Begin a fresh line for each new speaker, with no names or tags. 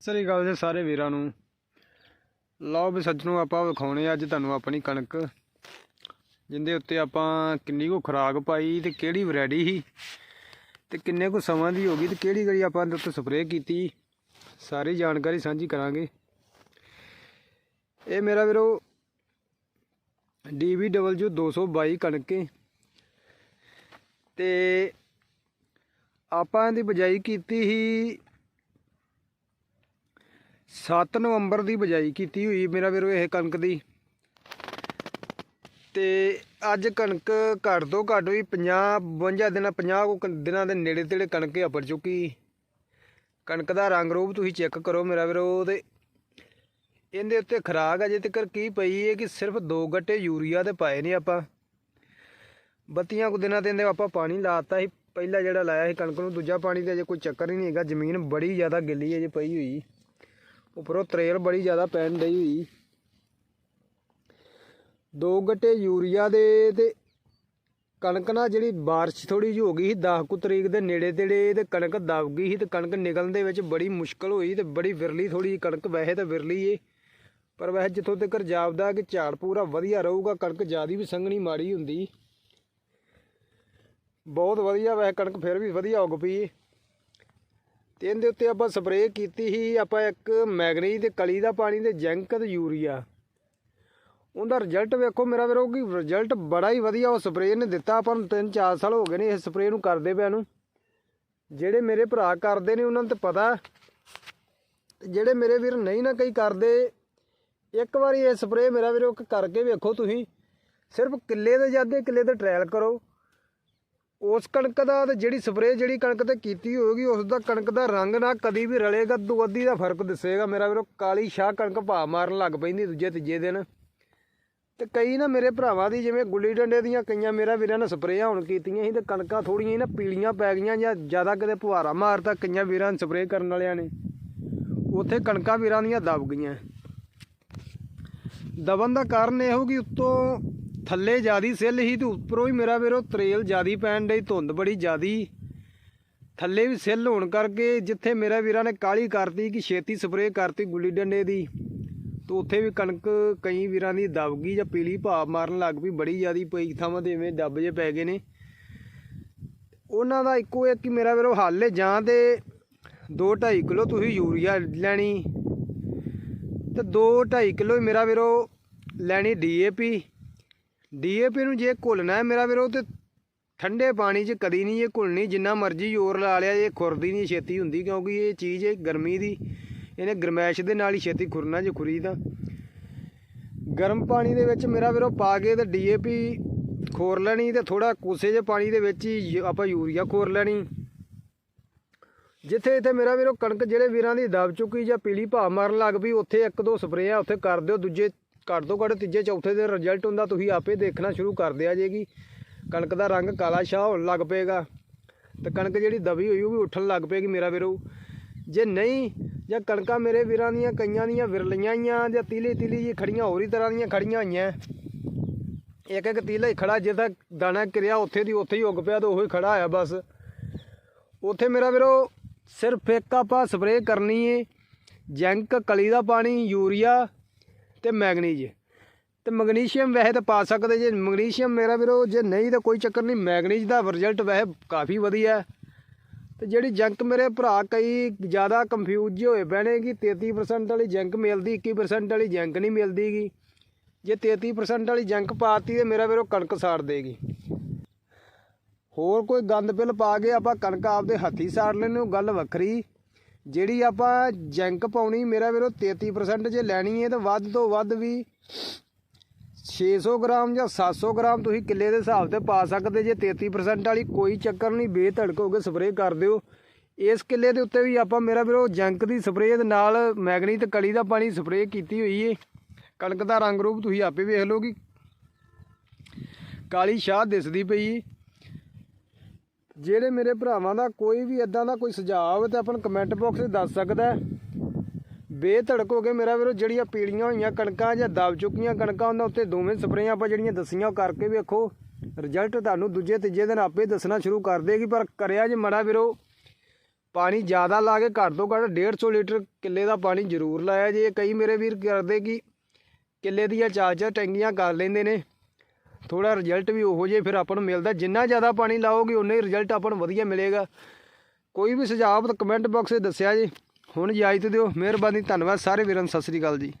ਸ੍ਰੀ ਅਕਾਲ ਜੀ ਸਾਰੇ ਵੀਰਾਂ ਨੂੰ। ਲਓ ਵੀ ਸੱਜਣੋ, ਆਪਾਂ ਵਿਖਾਉਣੇ ਅੱਜ ਤੁਹਾਨੂੰ ਆਪਣੀ ਕਣਕ, ਜਿੰਦੇ ਉੱਤੇ ਆਪਾਂ ਕਿੰਨੀ ਕੁ ਖੁਰਾਕ ਪਾਈ ਤੇ ਕਿਹੜੀ ਵੈਰਾਈਟੀ ਸੀ ਤੇ ਕਿੰਨੇ ਕੁ ਸਮਾਂ ਦੀ ਹੋ ਗਈ ਤੇ ਕਿਹੜੀ ਗੜੀ ਆਪਾਂ ਇਹਦੇ ਉੱਤੇ ਸਪਰੇਅ ਕੀਤੀ, ਸਾਰੀ ਜਾਣਕਾਰੀ ਸਾਂਝੀ ਕਰਾਂਗੇ। ਇਹ ਮੇਰਾ ਵੀਰੋ DBW 222 ਕਣਕ ਏ। ਤੇ ਆਪਾਂ ਇਹਦੀ ਬਜਾਈ ਕੀਤੀ ਸੀ 7 ਨਵੰਬਰ ਦੀ ਬਜਾਈ ਕੀਤੀ ਹੋਈ ਮੇਰਾ ਵੀਰੋ ਇਹ ਕਣਕ ਦੀ। ਤੇ ਅੱਜ ਕਣਕ ਘੱਟ ਤੋਂ ਘੱਟ ਵੀ 50 52 ਦਿਨਾਂ 50 ਕੁ ਦਿਨਾਂ ਦੇ ਨੇੜੇ ਤੇੜੇ ਕਣਕ ਹੀ ਚੁੱਕੀ। ਕਣਕ ਦਾ ਰੰਗ ਰੂਪ ਤੁਸੀਂ ਚੈੱਕ ਕਰੋ ਮੇਰਾ ਵੀਰੋ ਤੇ ਇਹਦੇ ਉੱਤੇ ਖਰਾਕ ਅਜੇ ਤੱਕ ਕੀ ਪਈ ਹੈ ਕਿ ਸਿਰਫ ਦੋ ਗੱਟੇ ਯੂਰੀਆ ਦੇ ਪਾਏ ਨੇ ਆਪਾਂ। ਬੱਤੀਆਂ ਕੁ ਦਿਨਾਂ 'ਤੇ ਇਹਦੇ ਆਪਾਂ ਪਾਣੀ ਲਾਤਾ ਸੀ। ਪਹਿਲਾ ਜਿਹੜਾ ਲਾਇਆ ਸੀ ਕਣਕ ਨੂੰ, ਦੂਜਾ ਪਾਣੀ ਤੇ ਅਜੇ ਕੋਈ ਚੱਕਰ ਹੀ ਨਹੀਂ ਹੈਗਾ। ਜ਼ਮੀਨ ਬੜੀ ਜ਼ਿਆਦਾ ਗਿੱਲੀ ਅਜੇ ਪਈ ਹੋਈ। ਉੱਪਰੋਂ ਤਰੇਲ ਬੜੀ ਜ਼ਿਆਦਾ ਪੈਣ ਡਈ ਹੋਈ। ਦੋ ਗੱਟੇ ਯੂਰੀਆ ਦੇ ਤੇ ਕਣਕ ਨਾ ਜਿਹੜੀ ਬਾਰਿਸ਼ ਥੋੜੀ ਜਿਹੀ ਹੋ ਗਈ ਸੀ 10 ਕੁ ਤਰੀਕ ਦੇ ਨੇੜੇ ਤੇੜੇ ਤੇ ਕਣਕ ਦਬ ਗਈ ਸੀ ਤੇ ਕਣਕ ਨਿਕਲਣ ਦੇ ਵਿੱਚ ਬੜੀ ਮੁਸ਼ਕਲ ਹੋਈ ਤੇ ਬੜੀ ਵਿਰਲੀ ਥੋੜੀ ਕਣਕ ਵੈਸੇ ਤਾਂ ਵਿਰਲੀ ਏ। ਪਰ ਵੈਸੇ ਜਿੱਥੋਂ ਤੱਕ ਜਾਪਦਾ ਕਿ ਝਾੜ ਪੂਰਾ ਵਧੀਆ ਰਹੂਗਾ, ਕਣਕ ਜਿਆਦੀ ਵੀ ਸੰਘਣੀ ਮਾੜੀ ਹੁੰਦੀ। ਬਹੁਤ ਵਧੀਆ ਵੈਸੇ ਕਣਕ ਫਿਰ ਵੀ ਵਧੀਆ ਉੱਗ ਪਈ ਏ। ਤੇ ਇਹਦੇ ਉੱਤੇ ਆਪਾਂ ਸਪਰੇਅ ਕੀਤੀ ਸੀ, ਆਪਾਂ ਇੱਕ ਮੈਗਨੀਜ ਤੇ ਕਲੀ ਦਾ ਪਾਣੀ ਤੇ ਜੈਂਕ ਤੇ ਯੂਰੀਆ। ਉਹਦਾ ਰਿਜ਼ਲਟ ਵੇਖੋ ਮੇਰਾ ਵੀਰੋ, ਕਿ ਰਿਜ਼ਲਟ ਬੜਾ ਹੀ ਵਧੀਆ ਉਹ ਸਪਰੇਅ ਨੇ ਦਿੱਤਾ, ਆਪਾਂ ਨੂੰ 3-4 ਸਾਲ ਹੋ ਗਏ ਨੇ ਇਹ ਸਪਰੇਅ ਨੂੰ ਕਰਦੇ ਪਿਆ ਨੂੰ। ਜਿਹੜੇ ਮੇਰੇ ਭਰਾ ਕਰਦੇ ਨੇ, ਉਹਨਾਂ ਨੂੰ ਤਾਂ ਪਤਾ। ਜਿਹੜੇ ਮੇਰੇ ਵੀਰ ਨਹੀਂ ਨਾ ਕਈ ਕਰਦੇ, ਇੱਕ ਵਾਰੀ ਇਹ ਸਪਰੇਅ ਮੇਰਾ ਵੀਰੋ ਕਰਕੇ ਵੇਖੋ ਤੁਸੀਂ। ਸਿਰਫ ਕਿੱਲੇ ਦੇ ਜਾਂਦੇ ਕਿੱਲੇ ਤੇ ਟ੍ਰਾਇਲ ਕਰੋ। ਉਸ ਕਣਕ ਦਾ ਤੇ ਜਿਹੜੀ ਸਪਰੇਅ ਜਿਹੜੀ ਕਣਕ ਤੇ ਕੀਤੀ ਹੋਊਗੀ ਉਸ ਦਾ ਕਣਕ ਦਾ ਰੰਗ ਨਾ ਕਦੀ ਵੀ ਰਲੇਗਾ ਦੋ ਅੱਧੀ ਦਾ ਫ਼ਰਕ ਦਿਸੇਗਾ। ਮੇਰਾ ਵੀਰੋ, ਕਾਲੀ ਸ਼ਾਹ ਕਣਕ ਭਾ ਮਾਰਨ ਲੱਗ ਪੈਂਦੀ ਦੂਜੇ ਤੀਜੇ ਦਿਨ। ਤੇ ਕਈ ਨਾ ਮੇਰੇ ਭਰਾਵਾਂ ਦੀ, ਜਿਵੇਂ ਗੁੱਲੀ ਡੰਡੇ ਦੀਆਂ ਕਈਆਂ ਮੇਰਾ ਵੀਰਾਂ ਨੇ ਸਪਰੇਆਂ ਹੁਣ ਕੀਤੀਆਂ ਸੀ ਤੇ ਕਣਕਾਂ ਥੋੜੀਆਂ ਹੀ ਨਾ ਪੀਲੀਆਂ ਪੈ ਗਈਆਂ ਜਾਂ ਜ਼ਿਆਦਾ ਕਿਤੇ ਫੁਹਾਰਾ ਮਾਰਤਾ, ਕਈਆਂ ਵੀਰਾਂ ਨੇ ਸਪਰੇਅ ਕਰਨ ਵਾਲਿਆਂ ਨੇ। ਉੱਥੇ ਕਣਕਾਂ ਵੀਰਾਂ ਦੀਆਂ ਦਬ ਗਈਆਂ। ਦਬਨ ਦਾ ਕਾਰਨ ਇਹ ਹੋ ਕਿ ਉੱਤੋਂ ਥੱਲੇ ਜਿਆਦੀ ਸਿੱਲ ਸੀ ਤੇ ਉੱਪਰੋਂ ਹੀ ਮੇਰਾ ਵੀਰੋ ਤਰੇਲ ਜਿਆਦੀ ਪੈਣ ਡਈ, ਧੁੰਦ ਬੜੀ ਜਿਆਦੀ। ਥੱਲੇ ਵੀ ਸਿੱਲ ਹੋਣ ਕਰਕੇ ਜਿੱਥੇ ਮੇਰਾ ਵੀਰਾਂ ਨੇ ਕਾਲੀ ਕਰਤੀ ਕਿ ਛੇਤੀ ਸਪਰੇਅ ਕਰਤੀ ਗੁੱਲੀ ਡੰਡੇ ਦੀ, ਤੇ ਉੱਥੇ ਵੀ ਕਣਕ ਕਈ ਵੀਰਾਂ ਦੀ ਦਬ ਗਈ ਜਾਂ ਪੀਲੀ ਭਾਵ ਮਾਰਨ ਲੱਗ ਪਈ, ਬੜੀ ਜਿਆਦੀ ਪਈ ਥਾਵਾਂ ਤੇ ਐਵੇਂ ਦੱਬ ਜੇ ਪੈ ਗਏ ਨੇ। ਉਹਨਾਂ ਦਾ ਇੱਕੋ ਇੱਕ ਹੀ ਮੇਰਾ ਵੀਰੋ ਹੱਲ ਹੈ ਜਾਂ ਤੇ 2.5 ਕਿਲੋ ਤੁਸੀਂ ਯੂਰੀਆ ਲੈਣੀ, ਤੇ 2.5 ਕਿਲੋ ਮੇਰਾ ਵੀਰੋ ਲੈਣੀ ਡੀਏਪੀ ਡੀਏਪੀ ਨੂੰ ਜੇ ਘੁਲਣਾ ਹੈ ਮੇਰਾ ਵੀਰੋ ਤੇ ਠੰਡੇ ਪਾਣੀ 'ਚ ਕਦੀ ਨਹੀਂ ਇਹ ਘੁਲਣੀ, ਜਿੰਨਾ ਮਰਜ਼ੀ ਜ਼ੋਰ ਲਾ ਲਿਆ, ਇਹ ਖੁਰਦੀ ਨਹੀਂ, ਛੇਤੀ ਹੁੰਦੀ ਕਿਉਂਕਿ ਇਹ ਚੀਜ਼ ਹੈ ਗਰਮੀ ਦੀ, ਇਹਨੇ ਗਰਮੈਸ਼ ਦੇ ਨਾਲ ਹੀ ਛੇਤੀ ਖੁਰਨਾ ਜੇ ਖੁਰੀ ਤਾਂ। ਗਰਮ ਪਾਣੀ ਦੇ ਵਿੱਚ ਮੇਰਾ ਵੀਰੋ ਪਾ ਕੇ ਤੇ ਡੀਏਪੀ ਖੋਰ ਲੈਣੀ ਤੇ ਥੋੜਾ ਕੋਸੇ ਜੇ ਪਾਣੀ ਦੇ ਵਿੱਚ ਹੀ ਜ- ਆਪਾਂ ਯੂਰੀਆ ਖੋਰ ਲੈਣੀ। ਜਿੱਥੇ ਇੱਥੇ ਮੇਰਾ ਵੀਰੋ ਕਣਕ ਜਿਹੜੇ ਵੀਰਾਂ ਦੀ ਦਬ ਚੁੱਕੀ ਜਾਂ ਪੀਲੀ ਭਾਅ ਮਾਰਨ ਲੱਗ ਪਈ, ਉੱਥੇ ਇੱਕ ਦੋ ਸਪਰੇਅ ਆ ਉੱਥੇ ਕਰ ਦਿਓ, ਦੂਜੇ ਘੱਟ ਤੋਂ ਘੱਟ ਤੀਜੇ, ਚੌਥੇ ਦੇ ਰਿਜ਼ਲਟ ਹੁੰਦਾ, ਤੁਸੀਂ ਆਪੇ ਦੇਖਣਾ ਸ਼ੁਰੂ ਕਰ ਦਿਆ ਜੇਗੀ ਕਣਕ ਦਾ ਰੰਗ ਕਾਲਾ ਸ਼ਾਹ ਹੋਣ ਲੱਗ ਪਏਗਾ। ਤੇ ਕਣਕ ਜਿਹੜੀ ਦਬੀ ਹੋਈ ਉਹ ਵੀ ਉੱਠਣ ਲੱਗ ਪਏਗੀ ਮੇਰਾ ਵੀਰੋ। ਜੇ ਨਹੀਂ, ਜਾਂ ਕਣਕਾਂ ਮੇਰੇ ਵੀਰਾਂ ਦੀਆਂ, ਕਈਆਂ ਦੀਆਂ ਵਿਰਲੀਆਂ ਹੀਆਂ ਜਾਂ ਤੀਲੀ ਤੀਲੀ ਜੀ ਖੜੀਆਂ ਹੋਰ ਹੀ ਤਰ੍ਹਾਂ ਦੀਆਂ ਖੜੀਆਂ ਹੋਈਆਂ। ਇੱਕ ਇੱਕ ਤੀਲਾ ਹੀ ਖੜਾ ਜਿੱਦਾਂ ਦਾਣਾ ਕਿਰਿਆ ਉੱਥੇ ਦੀ ਉੱਥੇ ਹੀ ਉੱਗ ਪਿਆ ਤੇ ਉਹੀ ਖੜਾ ਆਇਆ ਬਸ। ਉੱਥੇ ਮੇਰਾ ਵੀਰੋ, ਸਿਰਫ ਇੱਕ ਆਪਾਂ ਸਪਰੇਅ ਕਰਨੀ ਏ। ਜੈਂਕ ਕਲੀ ਦਾ ਪਾਣੀ, ਯੂਰੀਆ ਤੇ ਮੈਗਨੀਜ। ਤੇ ਮੈਗਨੀਸ਼ੀਅਮ ਵੈਸੇ ਤਾਂ ਪਾ ਸਕਦੇ ਜੇ ਮੈਗਨੀਸ਼ੀਅਮ ਮੇਰਾ ਵੀਰੋ, ਜੇ ਨਹੀਂ ਤਾਂ ਕੋਈ ਚੱਕਰ ਨਹੀਂ, ਮੈਗਨੀਜ ਦਾ ਰਿਜ਼ਲਟ ਵੈਸੇ ਕਾਫੀ ਵਧੀਆ ਹੈ। ਤੇ ਜਿਹੜੀ ਜੰਕ ਮੇਰੇ ਭਰਾ ਕਈ ਜ਼ਿਆਦਾ ਕੰਫਿਊਜ਼ ਹੋਏ ਬਹਿਣੇ ਕਿ 33% ਵਾਲੀ ਜੰਕ ਮਿਲਦੀ 21% ਵਾਲੀ ਜੰਕ ਨਹੀਂ ਮਿਲਦੀਗੀ। ਜੇ 33% ਵਾਲੀ ਜੰਕ ਪਾਤੀ ਤੇ ਮੇਰਾ ਵੀਰੋ ਕਣਕ ਸਾੜ ਦੇਗੀ। ਹੋਰ ਕੋਈ ਗੰਦ ਪਿਲ ਪਾ ਕੇ ਆਪਾਂ ਕਣਕ ਆਪਦੇ ਹੱਥੀ ਸਾੜ ਲੈਣੇ ਉਹ ਗੱਲ ਵੱਖਰੀ। ਜਿਹੜੀ ਆਪਾਂ ਜੈਂਕ ਪਾਉਣੀ, ਮੇਰਾ ਵੀਰੋ 33% ਜੇ ਲੈਣੀ ਹੈ ਤਾਂ ਵੱਧ ਤੋਂ ਵੱਧ ਵੀ 600 ਗ੍ਰਾਮ ਜਾਂ 700 ਗ੍ਰਾਮ ਤੁਸੀਂ ਕਿੱਲੇ ਦੇ ਹਿਸਾਬ ਤੇ ਪਾ ਸਕਦੇ ਜੇ। 33% ਵਾਲੀ ਕੋਈ ਚੱਕਰ ਨਹੀਂ, ਬੇਧੜਕ ਹੋ ਕੇ ਸਪਰੇਅ ਕਰ ਦਿਓ। ਇਸ ਕਿੱਲੇ ਦੇ ਉੱਤੇ ਵੀ ਆਪਾਂ ਮੇਰਾ ਵੀਰੋ ਜੰਕ ਦੀ ਸਪਰੇਅ ਦੇ ਨਾਲ ਮੈਗਨੀ ਤੇ ਕਲੀ ਦਾ ਪਾਣੀ ਸਪਰੇਅ ਕੀਤੀ ਹੋਈ ਏ। ਕਣਕ ਦਾ ਰੰਗ ਰੂਪ ਤੁਸੀਂ ਆਪੇ ਵੇਖ ਲਓ ਕਿ ਕਾਲੀ ਸ਼ਾਹ ਦਿਸਦੀ ਪਈ ਏ। ਜਿਹੜੇ ਮੇਰੇ ਭਰਾਵਾਂ ਦਾ ਕੋਈ ਵੀ ਇਦਾਂ ਦਾ ਕੋਈ ਸੁਝਾਅ ਹੋਵੇ ਤਾਂ ਆਪਾਂ ਕਮੈਂਟ ਬਾਕਸ 'ਚ ਦੱਸ ਸਕਦਾ ਬੇਧੜਕ ਹੋ ਕੇ ਮੇਰਾ ਵੀਰੋ, ਜਿਹੜੀਆਂ ਪੀੜੀਆਂ ਹੋਈਆਂ ਕਣਕਾਂ ਜਾਂ ਦਬ ਚੁੱਕੀਆਂ ਕਣਕਾਂ, ਉਹਨਾਂ ਉੱਤੇ ਦੋਵੇਂ ਸਪਰੇਆਂ ਆਪਾਂ ਜਿਹੜੀਆਂ ਦਸੀਆਂ, ਉਹ ਕਰਕੇ ਵੇਖੋ। ਰਿਜ਼ਲਟ ਤੁਹਾਨੂੰ ਦੂਜੇ ਤੀਜੇ ਦਿਨ ਆਪੇ ਦੱਸਣਾ ਸ਼ੁਰੂ ਕਰ ਦੇਗੀ, ਪਰ ਕਰਿਆ ਜੇ ਮੜਾ ਵੀਰੋ, ਪਾਣੀ ਜ਼ਿਆਦਾ ਲਾ ਕੇ ਘੱਟ ਤੋਂ ਘੱਟ 150 ਲੀਟਰ ਕਿੱਲੇ ਦਾ ਪਾਣੀ ਜ਼ਰੂਰ ਲਾਇਆ ਜੇ। ਕਈ ਮੇਰੇ ਵੀਰ ਕਰਦੇ ਕਿ ਕਿੱਲੇ ਦੀਆਂ ਚਾਰ ਚਾਰ ਟੈਂਕੀਆਂ ਕਰ ਲੈਂਦੇ ਨੇ। ਥੋੜਾ ਰਿਜ਼ਲਟ ਵੀ ਉਹੋ ਜਿਹੇ ਫਿਰ ਆਪਾਂ ਨੂੰ ਮਿਲਦਾ, ਜਿੰਨਾ ਜ਼ਿਆਦਾ ਪਾਣੀ ਲਾਓਗੇ, ਉਨਾ ਹੀ ਰਿਜ਼ਲਟ ਆਪਾਂ ਨੂੰ ਵਧੀਆ ਮਿਲੇਗਾ। ਕੋਈ ਵੀ ਸੁਝਾਅ ਤਾਂ ਕਮੈਂਟ ਬਾਕਸ 'ਚ ਦੱਸਿਆ ਜੀ। ਹੁਣ ਇਜਾਜ਼ਤ ਦਿਓ। ਮਿਹਰਬਾਨੀ, ਧੰਨਵਾਦ। ਸਾਰੇ ਵੀਰਾਂ ਨੂੰ ਸਤਿ ਸ੍ਰੀ ਅਕਾਲ ਜੀ।